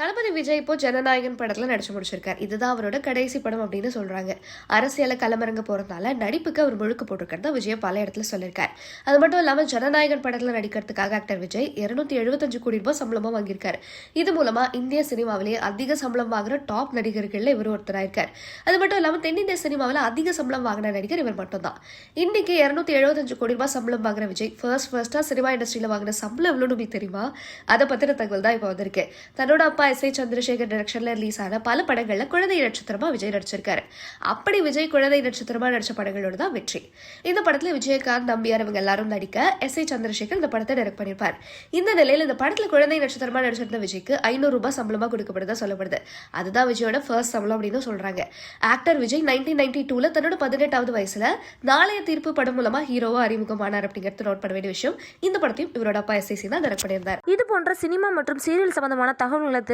தளபதி விஜய் இப்போ ஜனநாயகன் படத்துல நடிச்சு முடிச்சிருக்கார். இதுதான் அவரோட கடைசி படம் அப்படின்னு சொல்றாங்க. அரசியல களமிறங்க போறதுனால நடிப்புக்கு அவர் முழுக்க போட்டிருக்கிறத விஜய் பல இடத்துல சொல்லியிருக்காரு. அது மட்டும் இல்லாமல் ஜனநாயகன் படத்துல நடிக்கிறதுக்காக ஆக்டர் விஜய் இருநூத்தி எழுபத்தஞ்சு கோடி ரூபாய் சம்பளமாக வாங்கியிருக்காரு. இது மூலமாக இந்திய சினிமாவிலேயே அதிக சம்பளம் வாங்குற டாப் நடிகர்களில் இவர் ஒருத்தராயிருக்கார். அது மட்டும் இல்லாமல் தென்னிந்திய சினிமாவில் அதிக சம்பளம் வாங்கின நடிகர் இவர் மட்டும்தான். இன்னைக்கு இருநூத்தி எழுபத்தஞ்சு கோடி ரூபாய் சம்பளம் வாங்குற விஜய் ஃபர்ஸ்ட் ஃபர்ஸ்ட்டாக சினிமா இண்டஸ்ட்ரியில வாங்கின சம்பளம் எவ்வளோன்னு தெரியுமா? அதை பற்றின தகவல் தான் இப்போ வந்திருக்கு. தன்னோட அப்பா எஸ் ஏ சந்திரசேகர் டைரக்ஷன்ல ரிலீஸ் ஆன பல படங்கள்ல குழந்தை நட்சத்திரமா விஜய் நடிச்சிருக்காரு. அப்படி விஜய் குழந்தை நட்சத்திரமா நடிச்ச படங்களோட தான் வெற்றி. இந்த படத்துல விஜயகாந்த் நம்பியார் இவங்க எல்லாரும் நடிக்க எஸ் ஏ சந்திரசேகர் இந்த படத்தை டைரக்ட் பண்ணியிருப்பார் இந்த நிலையில இந்த படத்துல குழந்தை நட்சத்திரமா நடிச்சிருந்த விஜய்க்கு ஐநூறு ரூபாய் சம்பளமா கொடுக்கப்படுதா சொல்லப்படுது. அதுதான் விஜயோட ஃபர்ஸ்ட் சம்பளம் அப்படின்னு சொல்றாங்க. ஆக்டர் விஜய் நைன்டீன் நைன்டி டூல தன்னோட பதினெட்டாவது வயசுல நாளைய தீர்ப்பு படம் மூலமா ஹீரோவா அறிமுகமானார் அப்படிங்கிறது நோட் பண்ண வேண்டிய விஷயம். இந்த படத்தையும் இவரோட அப்பா எஸ்ஐசி தான் டைரக்ட் பண்ணியிருந்தார். இது போன்ற சினிமா மற்றும் சீரியல் சம்பந்தமான தகவல்களை